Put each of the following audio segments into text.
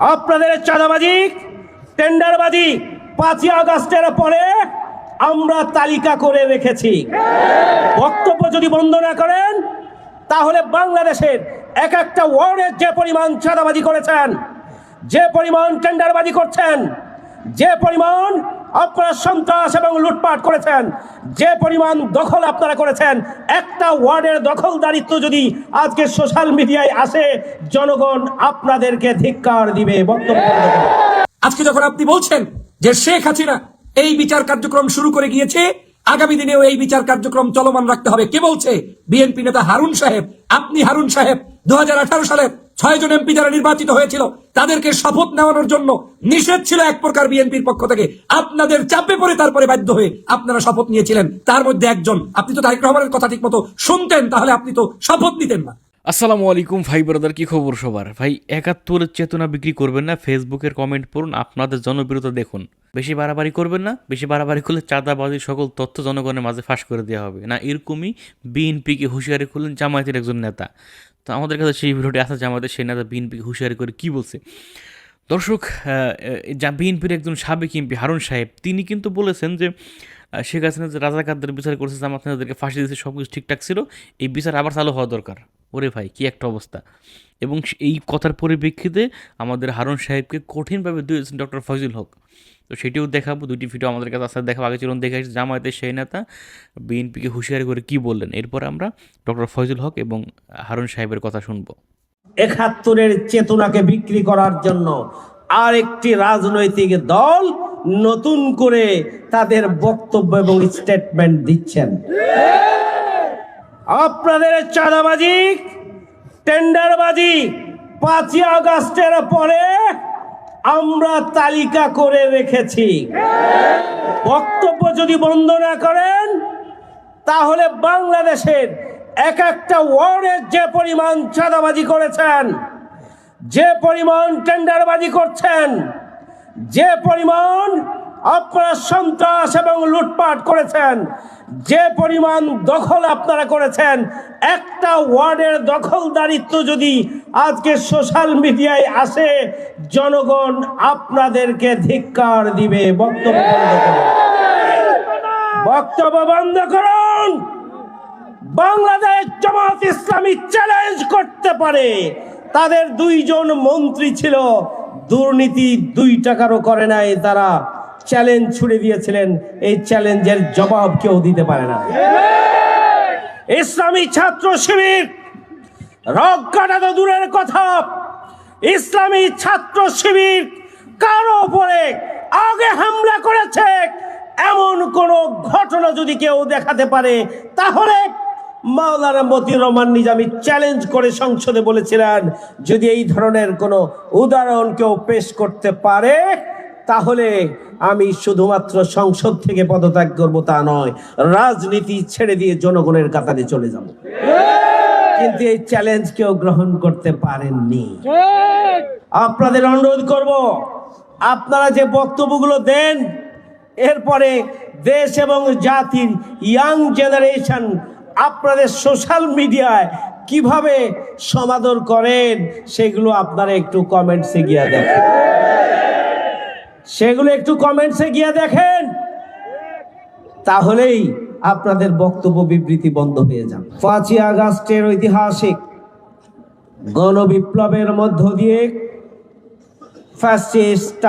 আপনাদের চাঁদাবাজি, টেন্ডারবাজি পাঁচই আগস্টের পরে আমরা তালিকা করে রেখেছি। বক্তব্য যদি বন্ধ না করেন, তাহলে বাংলাদেশের এক একটা ওয়ার্ডের যে পরিমাণ চাঁদাবাজি করেছেন, যে পরিমাণ টেন্ডারবাজি করছেন, যে পরিমাণ আপনারা সন্ত্রাস এবং লুটপাট করেছেন। যে পরিমাণ দখল আপনারা করেছেন, একটা ওয়ার্ডের দখলদারিত্ব যদি আজকে সোশ্যাল মিডিয়ায় আসে, জনগণ আপনাদেরকে ধিক্কার দিবে। বক্তব্য আজকে যখন আপনি বলছেন যে শেখ হাসিনা এই বিচার কার্যক্রম শুরু করে গিয়েছে, আগামী দিনেও এই বিচার কার্যক্রম চলমান রাখতে হবে। কে বলছে? বিএনপি নেতা হারুন সাহেব। আপনি হারুন সাহেব দু হাজার আঠারো সালে ছয় জন এমপি যারা নির্বাচিত হয়েছিল, তাদেরকে শপথ নেওয়ানোর জন্য নিষেধ ছিল এক প্রকার বিএনপির পক্ষ থেকে। আপনাদের চাপে পড়ে তারপরে বাধ্য হয়ে আপনারা শপথ নিয়েছিলেন। তার মধ্যে একজন, আপনি তো তারেক রহমানের কথা ঠিক মতো শুনতেন, তাহলে আপনি তো শপথ নিতেন না। আসসালামু আলাইকুম ভাই ব্রাদার কি খবর সবার? ভাই, একাত্তরের চেতনা বিক্রি করবেন না, ফেসবুকের কমেন্ট পড়ুন, আপনাদের জনপ্রিয়তা দেখুন। বেশি বাড়াবাড়ি করবেন না, বেশি বাড়াবাড়ি করলে চাঁদাবাজি সকল তথ্য জনগণের মাঝে ফাঁস করে দেওয়া হবে। না, এরকমই বিএনপিকে হুঁশিয়ারি করলেন জামায়াতের একজন নেতা। তো আমাদের কাছে সেই ভিডিওটি আসা আমাদের সেই নেতা বিএনপিকে হুঁশিয়ারি করে কি বলছে। দর্শক যা বিএনপির একজন সাবেক এমপি হারুন সাহেব, তিনি কিন্তু বলেছেন যে শেখ হাসিনা যে রাজাকারদের বিচার করেছে, জামাত নেতাদেরকে ফাঁসি দিয়েছে সব কিছু ঠিকঠাক ছিল, এই বিচার আবার চালু হওয়া দরকার। ওরে ভাই, কি একটা অবস্থা। এবং এই কথার পরিপ্রেক্ষিতে আমাদের হারুন সাহেবকে কঠিনভাবে দিয়েছেন ডক্টর ফজল হক, তো সেটিও দেখাবো দুটি ভিডিও আমাদের কাছে আসার দেখাবো, আগে চলুন দেখে আসি, জামায়াতের সেই নেতা বিএনপিকে হুঁশিয়ারি করে কি বললেন। এরপর আমরা ডক্টর ফজল হক এবং হারুন সাহেবের কথা শুনব। একাত্তরের চেতনাকে বিক্রি করার জন্য আর একটি রাজনৈতিক দল নতুন করে তাদের বক্তব্য এবং স্টেটমেন্ট দিচ্ছেন। আপনাদের চাঁদাবাজি, টেন্ডারবাজি পাঁচই আগস্টের পরে আমরা তালিকা করে রেখেছি। বক্তব্য যদি বন্ধ না করেন, তাহলে বাংলাদেশের এক একটা ওয়ার্ডের যে পরিমাণ চাঁদাবাজি করেছেন, যে পরিমাণ টেন্ডারবাজি করছেন, যে পরিমাণ আপনারা সন্ত্রাস এবং লুটপাট করেছেন। যে পরিমাণ দখল আপনারা করেছেন, একটা ওয়ার্ডের দখলদারিত্ব যদি আজকে সোশ্যাল মিডিয়ায় আসে, জনগণ আপনাদেরকে ধিক্কার দিবে। বক্তব্য বন্ধ করুন। বক্তব্য বন্ধ করুন। বাংলাদেশ জামাত ইসলামী চ্যালেঞ্জ করতে পারে। তাদের দুইজন মন্ত্রী ছিল। দুর্নীতি দুই টাকারও করে নাই তারা। চ্যালেঞ্জ ছুড়ে দিয়েছিলেন, এই চ্যালেঞ্জের জবাব কেউ দিতে পারে না। ইসলামী ছাত্র শিবির রক কাটা তো দূরের কথা। ইসলামী ছাত্র শিবির কারও উপরে আগে হামলা করেছে, এমন কোন ঘটনা যদি কেউ দেখাতে পারে, তাহলে মাওলানা মতিউর রহমান নিজামী চ্যালেঞ্জ করে সংসদে বলেছিলেন, যদি এই ধরনের কোনো উদাহরণ কেউ পেশ করতে পারে তাহলে আমি শুধুমাত্র সংসদ থেকে পদত্যাগ করব তা নয়, রাজনীতি ছেড়ে দিয়ে জনগণের কাতারে চলে যাব। কিন্তু এই চ্যালেঞ্জ কেউ গ্রহণ করতে পারেননি। আপনাদের অনুরোধ করব, আপনারা যে বক্তব্যগুলো দেন, এরপরে দেশ এবং জাতির ইয়াং জেনারেশন আপনাদের সোশ্যাল মিডিয়ায় কীভাবে সমাদর করেন, সেগুলো আপনারা একটু কমেন্টসে গিয়ে দেখেন। সেগুলো একটু কমেন্টসে গিয়ে দেখেন। তাহলেই আপনাদের বক্তব্য বিবৃতি বন্ধ হয়ে যাবে। পাঁচই আগস্টের ঐতিহাসিক গণবিপ্লবের মধ্য দিয়ে ফ্যাসিস্ট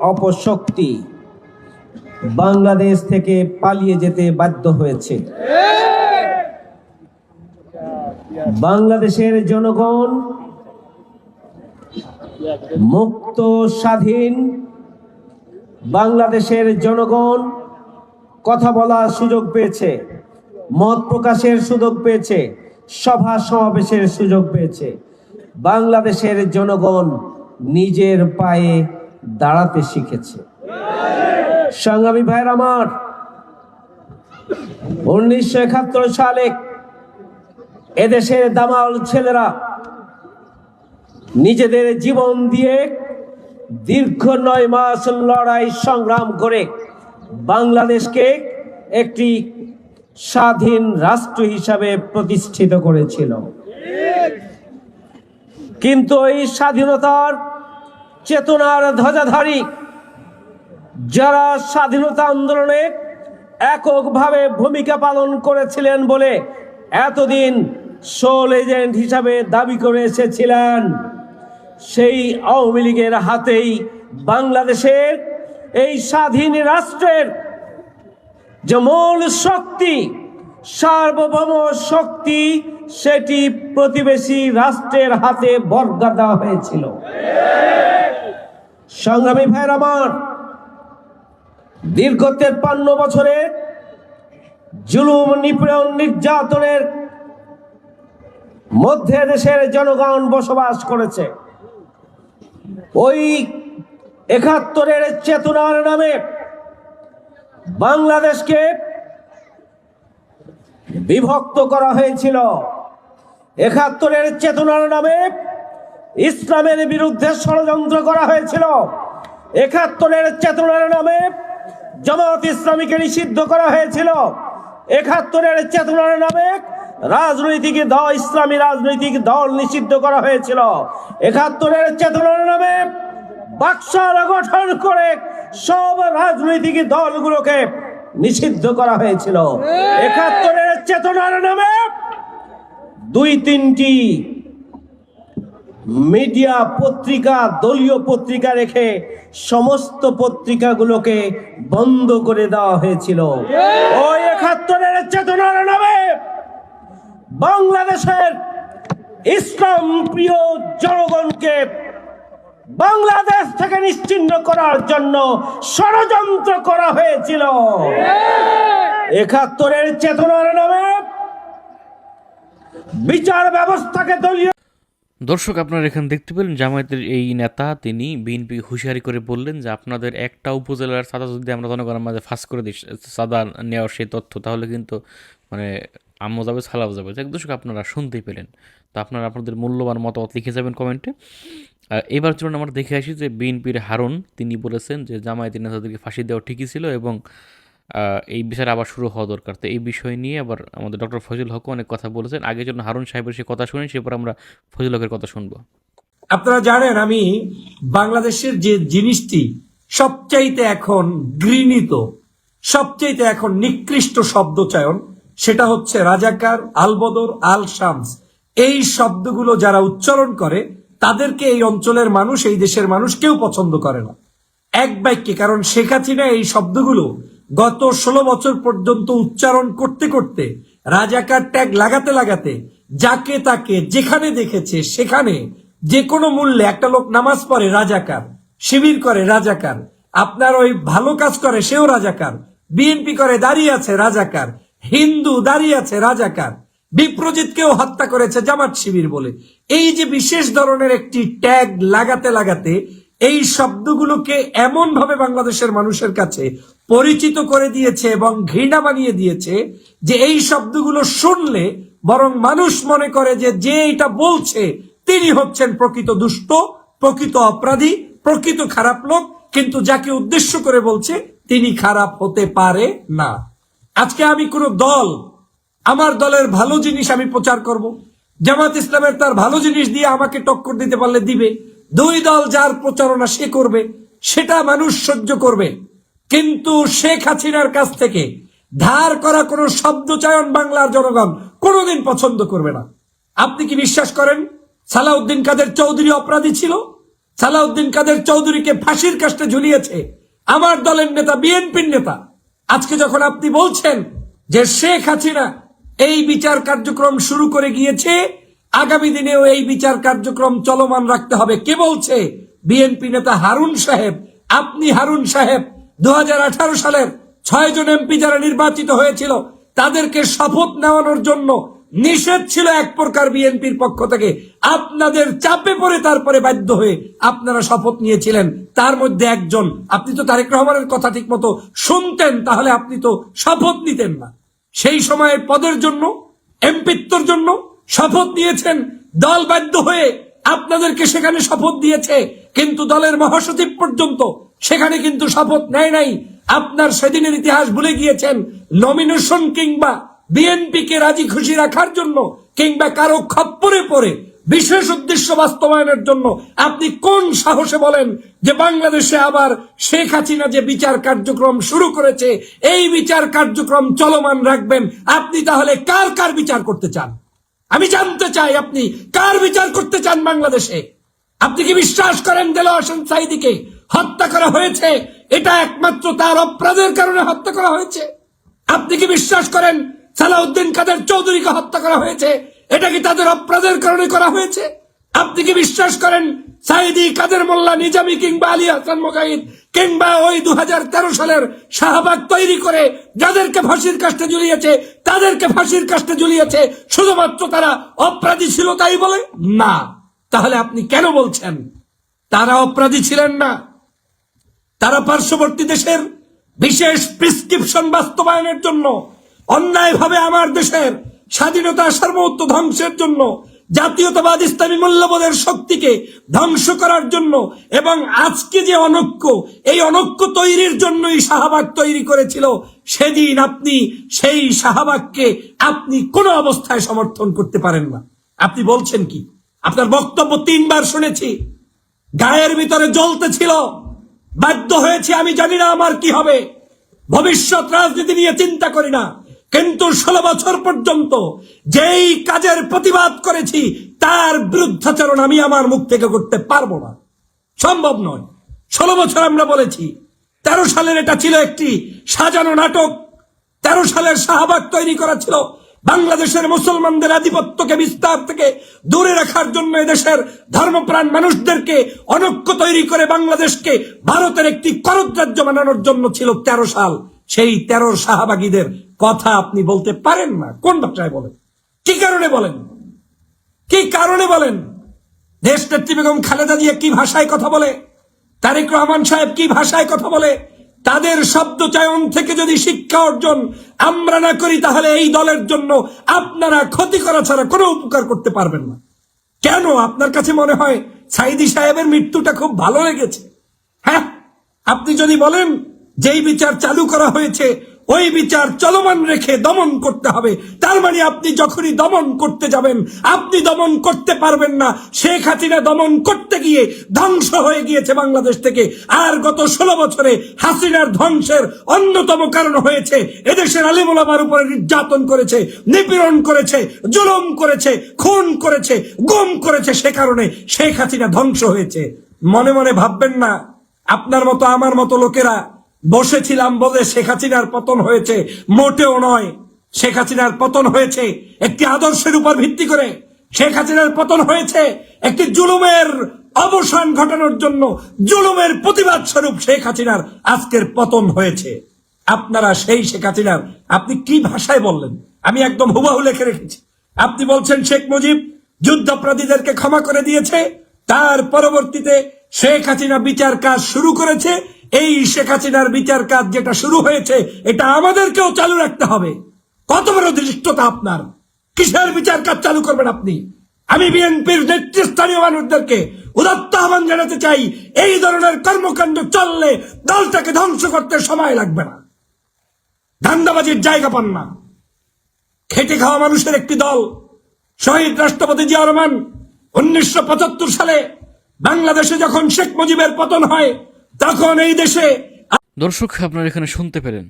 অপশক্তি বাংলাদেশ থেকে পালিয়ে যেতে বাধ্য হয়েছে। বাংলাদেশের জনগণ মুক্ত, স্বাধীন বাংলাদেশের জনগণ কথা বলার সুযোগ পেয়েছে, মত প্রকাশের সুযোগ পেয়েছে, সভা সমাবেশের সুযোগ পেয়েছে। বাংলাদেশের জনগণ নিজের পায়ে দাঁড়াতে শিখেছে। সংগ্রামী ভাইয়ের আমার, উনিশশো একাত্তর সালে এদেশের দামাল ছেলেরা নিজেদের জীবন দিয়ে দীর্ঘ নয় মাস লড়াই সংগ্রাম করে বাংলাদেশকে একটি স্বাধীন রাষ্ট্র হিসাবে প্রতিষ্ঠিত করেছিল। কিন্তু এই স্বাধীনতার চেতনার ধ্বজাধারী যারা স্বাধীনতা আন্দোলনে এককভাবে ভূমিকা পালন করেছিলেন বলে এতদিন সোল এজেন্ট হিসাবে দাবি করে এসেছিলেন সেই আওয়ামী লীগের হাতেই বাংলাদেশের এই স্বাধীন রাষ্ট্রের যে মূল শক্তি, সার্বভৌম শক্তি, সেটি প্রতিবেশী রাষ্ট্রের হাতে বর্গা দেওয়া হয়েছিল। সংগ্রামী ভাইয়ের আমার, দীর্ঘ তেপ্পান্ন বছরে জুলুম, নিপীড়ন, নির্যাতনের মধ্যে দেশের জনগণ বসবাস করেছে। ওই একাত্তরের চেতনার নামে বাংলাদেশকে বিভক্ত করা হয়েছিল। একাত্তরের চেতনার নামে ইসলামের বিরুদ্ধে ষড়যন্ত্র করা হয়েছিল। একাত্তরের চেতনার নামে জামাত ইসলামীকে নিষিদ্ধ করা হয়েছিল। একাত্তরের চেতনার নামে রাজনৈতিক দল, ইসলামী রাজনৈতিক দল নিষিদ্ধ করা হয়েছিল। একাত্তরের চেতনার নামে বাক্সার গঠন করে সব রাজনৈতিক দলগুলোকে নিষিদ্ধ করা হয়েছিল। একাত্তরের চেতনার নামে দুই তিনটি মিডিয়া পত্রিকা, দলীয় পত্রিকা রেখে সমস্ত পত্রিকাগুলোকে বন্ধ করে দেওয়া হয়েছিল। ওই একাত্তরের চেতনার নামে বাংলাদেশের ইসলাম প্রিয় জনগণকে বাংলাদেশ থেকে নিশ্চিহ্ন করার জন্য ষড়যন্ত্র করা হয়েছিল। একাত্তরের চেতনার নামে বিচার ব্যবস্থাকে দলীয় দর্শক, আপনারা এখানে দেখতে পেলেন জামায়াতের এই নেতা, তিনি বিএনপি হুঁশিয়ারি করে বললেন যে আপনাদের একটা উপজেলার সাদা যদি আমরা জনগণের মাঝে ফাঁস করে দিই, সাদা নেওয়ার সেই তথ্য, তাহলে কিন্তু মানে আম্মু যাবে ছালাও যাবে। যাক দর্শক, আপনারা শুনতেই পেলেন। তো আপনারা আপনাদের মূল্যবান মতামত লিখে যাবেন কমেন্টে এবার চলুন আমরা দেখে আসি যে বিএনপির হারুন, তিনি বলেছেন যে জামায়াতের নেতাদেরকে ফাঁসি দেওয়া ঠিকই ছিল এবং এই বিচার আবার শুরু হওয়া দরকার। তো এই বিষয় নিয়ে আবার আমাদের ডক্টর ফজল হক অনেক কথা বলেছেন। আগে জন্য হারুন সাহেবের সে কথা শুনি সেপর আমরা ফজল হকের কথা শুনব। আপনারা জানেন, আমি বাংলাদেশের যে জিনিসটি সবচাইতে এখন ঘৃণিত, সবচাইতে এখন নিকৃষ্ট শব্দচয়ন সেটা হচ্ছে রাজাকার আলবদর আল শামস এই শব্দগুলো যারা উচ্চারণ করে, তাদেরকে এই অঞ্চলের মানুষ, এই দেশের মানুষ কেউ পছন্দ করে না। এক বাক্যে, কারণ শেখ হাসিনা এই শব্দগুলো গত ষোলো বছর পর্যন্ত উচ্চারণ করতে করতে, রাজাকার ট্যাগ লাগাতে লাগাতে, যাকে তাকে যেখানে দেখেছে, সেখানে যে কোনো মূল্যে একটা লোক নামাজ পড়ে রাজাকার, শিবির করে রাজাকার, আপনার ওই ভালো কাজ করে সেও রাজাকার, বিএনপি করে দাঁড়িয়ে আছে রাজাকার হিন্দু দাঁড়িয়ে আছে রাজাকার। বিপ্রজিৎকেও হত্যা করেছে জামাত শিবির বলে। এই যে বিশেষ ধরনের একটি ট্যাগ লাগাতে লাগাতে এই শব্দগুলোকে এমন ভাবে বাংলাদেশের মানুষের কাছে পরিচিত করে দিয়েছে এবং ঘৃণা বানিয়ে দিয়েছে যে এই শব্দগুলো শুনলে বরং মানুষ মনে করে যে যে এটা বলছে তিনি হচ্ছেন প্রকৃত দুষ্ট, প্রকৃত অপরাধী, প্রকৃত খারাপ লোক, কিন্তু যাকে উদ্দেশ্য করে বলছে তিনি খারাপ হতে পারে না। আজকে আমি কোন দল, আমার দলের ভালো জিনিস আমি প্রচার করব। জামাত ইসলামের তার ভালো জিনিস দিয়ে আমাকে টক্কর দিতে পারলে দিবে। দুই দল যার প্রচারণা সে করবে, সেটা মানুষ সহ্য করবে। কিন্তু শেখ হাসিনার কাছ থেকে ধার করা কোনো শব্দচয়ন বাংলার জনগণ কোনোদিন পছন্দ করবে না। আপনি কি বিশ্বাস করেন, সালাউদ্দিন কাদের চৌধুরী অপরাধী ছিল? সালাউদ্দিন কাদের চৌধুরীকে ফাঁসির কাস্টে ঝুলিয়েছে আমার দলের নেতা, বিএনপির নেতা। আজকে যখন আপনি বলছেন যে শেখ হাসিনা এই বিচার কার্যক্রম শুরু করে গিয়েছে, আগামী দিনেও এই বিচার কার্যক্রম চলমান রাখতে হবে। কে বলছে? বিএনপি নেতা হারুন সাহেব। আপনি হারুন সাহেব দু হাজার আঠারো সালের ছয় জন এমপি যারা নির্বাচিত হয়েছিল, তাদেরকে শপথ নেওয়ানোর জন্য নিষেধ ছিল এক প্রকার বিএনপির পক্ষ থেকে। আপনাদের চাপে পড়ে তারপরে বাধ্য হয়ে আপনারা শপথ নিয়েছিলেন। তার মধ্যে একজন। আপনি তো তারেক রহমানের কথা ঠিক মতো শুনতেন, তাহলে আপনি তো শপথ নিতেন না। সেই সময়ের পদের জন্য এমপিত্বর জন্য শপথ নিয়েছেন। দল বাধ্য হয়ে আপনাদেরকে সেখানে শপথ দিয়েছে। কিন্তু দলের মহাসচিব পর্যন্ত সেখানে কিন্তু শপথ নেয় নাই। আপনার সেদিনের ইতিহাস ভুলে গিয়েছেন। নমিনেশন কিংবা বিএনপি কে রাজি খুশি রাখার জন্য কিংবা কারও খপ্পরে পড়ে বিশেষ উদ্দেশ্য বাস্তবায়নের জন্য আপনি কোন সাহসে বলেন যে বাংলাদেশে আবার শেখ হাসিনা যে বিচার কার্যক্রম শুরু করেছে, এই বিচার কার্যক্রম চলমান রাখবেন? আপনি তাহলে কার কার বিচার করতে চান? আমি জানতে চাই আপনি কার বিচার করতে চান বাংলাদেশে? আপনি কি বিশ্বাস করেন দেলো হোসেন সাইদিকে হত্যা করা হয়েছে? এটা একমাত্র তার অপরাধের কারণে হত্যা করা হয়েছে। আপনি কি বিশ্বাস করেন সালাউদ্দিন কাদের চৌধুরীকে হত্যা করা হয়েছে, এটা কি তাদের অপরাধের কারণে করা হয়েছে? আপনি কি বিশ্বাস করেন সাইদি কাদের মোল্লা নিজামি কিংবা আলী হাসান মোকাহিদ কিংবা ওই দু হাজার তেরো সালের শাহবাগ তৈরি করে যাদেরকে ফাঁসির কাস্টে ঝুলিয়েছে, তাদেরকে ফাঁসির কাস্টে ঝুলিয়েছে, শুধুমাত্র তারা অপরাধী ছিল তাই বলে? না। তাহলে আপনি কেন বলছেন? তারা অপরাধী ছিলেন না। তারা পার্শ্ববর্তী দেশের বিশেষ প্রেসক্রিপশন বাস্তবায়নের জন্য অন্যায়ভাবে আমার দেশের স্বাধীনতা সার্বত্ব ধ্বংসের জন্য, জাতীয়তাবাদ ইসলামী মূল্যবোধের শক্তিকে ধ্বংস করার জন্য এবং আজকে যে অনৈক্য, এই অনৈক্য তৈরির জন্যই শাহবাগ তৈরি করেছিল, সেদিন আপনি সেই শাহবাগকে আপনি কোনো অবস্থায় সমর্থন করতে পারেন না। আপনি বলছেন কি? আপনার বক্তব্য তিনবার শুনেছি, গায়ের ভিতরে জ্বলতে ছিল বাধ্য হয়েছে, আমি জানি না আমার কি হবে। ভবিষ্যৎ রাজনীতি নিয়ে চিন্তা করি না। কিন্তু ষোলো বছর পর্যন্ত যেই কাজের প্রতিবাদ করেছি, তার বিরুদ্ধাচরণ আমি আমার মুখ থেকে করতে পারব না। সম্ভব নয়। ষোলো বছর আমরা বলেছি, তেরো সালের এটা ছিল একটি সাজানো নাটক। তেরো সালের শাহবাগ তৈরি করা ছিল বাংলাদেশের মুসলমানদের আধিপত্যকে বিস্তার থেকে দূরে রাখার জন্য এদেশের ধর্মপ্রাণ মানুষদেরকে অনৈক্য তৈরি করে বাংলাদেশকে ভারতের একটি করদ রাজ্য বানানোর জন্য ছিল তেরো সাল। সেই তেরো শাহবাগীদের কথা আপনি বলতে পারেন না। কোন ভাষায় বলেন? কি কারণে বলেন? কি কারণে বলেন? দেশ নেত্রী বেগম খালেদা জিয়া কি ভাষায় কথা বলে? তারেক রহমান সাহেব কি ভাষায় কথা বলে? তাদের শব্দ চয়ন থেকে যদি শিক্ষা অর্জন আমরা না করি, তাহলে এই দলের জন্য আপনারা ক্ষতি করা ছাড়া কোনো উপকার করতে পারবেন না। কেন? আপনার কাছে মনে হয় সাইদি সাহেবের মৃত্যুটা খুব ভালো লেগেছে। হ্যাঁ আপনি যদি বলেন, যেই বিচার চালু করা হয়েছে ওই বিচার চলমান রেখে দমন করতে হবে। তার মানে আপনি যখনই দমন করতে যাবেন, আপনি দমন করতে পারবেন না। শেখ হাসিনা দমন করতে গিয়ে ধ্বংস হয়ে গিয়েছে বাংলাদেশ থেকে। আর গত ষোলো বছরে হাসিনার ধ্বংসের অন্যতম কারণ হয়েছে, এদেশের আলিমুলামার উপরে নির্যাতন করেছে, নিপীড়ন করেছে, জুলুম করেছে, খুন করেছে, গুম করেছে সে কারণে শেখ হাসিনা ধ্বংস হয়েছে। মনে মনে ভাববেন না, আপনার মতো আমার মতো লোকেরা বসেছিলাম বলে শেখ হাসিনার পতন হয়েছে, মোটেও নয়। শেখ হাসিনার পতন হয়েছে একটি আদর্শের উপর ভিত্তি করে। শেখ হাসিনার পতন হয়েছে একটি জুলুমের অবসান ঘটানোর জন্য, জুলুমের প্রতিবাদ স্বরূপ শেখ হাসিনার আজকের পতন হয়েছে। আপনারা সেই শেখ হাসিনার, আপনি কি ভাষায় বললেন? আমি একদম হুবাহু লিখে রেখেছি। আপনি বলছেন, শেখ মুজিব যুদ্ধাপরাধীদেরকে ক্ষমা করে দিয়েছে, তার পরবর্তীতে শেখ হাসিনা বিচার কাজ শুরু করেছে এই শেখ হাসিনার বিচার কাজ যেটা শুরু হয়েছে, এটা আমাদেরকেও চালু রাখতে হবে। কত বড় দৃষ্টতা আপনার? কিসের বিচার কাজ চালু করবেন আপনি? আমি বিএনপির নেতৃস্থানীয় মানুষদেরকে উদাত্ত আহ্বান জানাতে চাই, এই ধরনের কর্মকাণ্ড চললে দলটাকে ধ্বংস করতে সময় লাগবে না। ধান্দাবাজির জায়গা পান না। খেটে খাওয়া মানুষের একটি দল, শহীদ রাষ্ট্রপতি জিয়া রহমান, উনিশশো পঁচাত্তর সালে বাংলাদেশে যখন শেখ মুজিবের পতন হয় তখন এই দেশে দর্শক, আপনারা এখানে শুনতে পেলেন।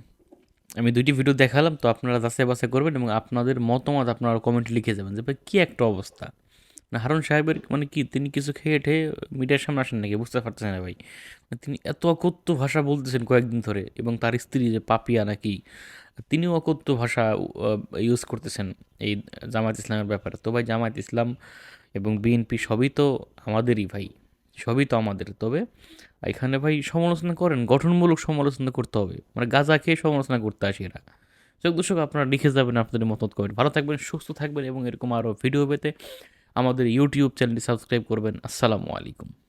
আমি দুইটি ভিডিও দেখালাম, তো আপনারা যাচাই বাছাই করবেন এবং আপনাদের মতামত আপনারা কমেন্টে লিখে যাবেন যে, ভাই, কী একটা অবস্থা? না, হারুন সাহেবের মানে কি, তিনি কিছু খেয়ে ঠেয়ে মিডিয়ার সামনে আসেন নাকি? বুঝতে পারছেন না, ভাই। তিনি এত অকথ্য ভাষা বলতেছেন কয়েকদিন ধরে, এবং তার স্ত্রী যে পাপিয়া নাকি, তিনিও অকথ্য ভাষা ইউজ করতেছেন এই জামায়াত ইসলামের ব্যাপারে। তো ভাই, জামায়াত ইসলাম এবং বিএনপি সবই তো আমাদেরই, ভাই। সবই তো আমাদের। তবে এখানে ভাই সমালোচনা করেন, গঠনমূলক সমালোচনা করতে হবে। মানে গাজা খেয়ে সমালোচনা করতে আসি এরা। চোখ দর্শক, আপনারা লিখে যাবেন, আপনাদের মতামত করেন ভালো থাকবেন, সুস্থ থাকবেন এবং এরকম আরও ভিডিও পেতে আমাদের ইউটিউব চ্যানেলটি সাবস্ক্রাইব করবেন। আসসালামু আলাইকুম।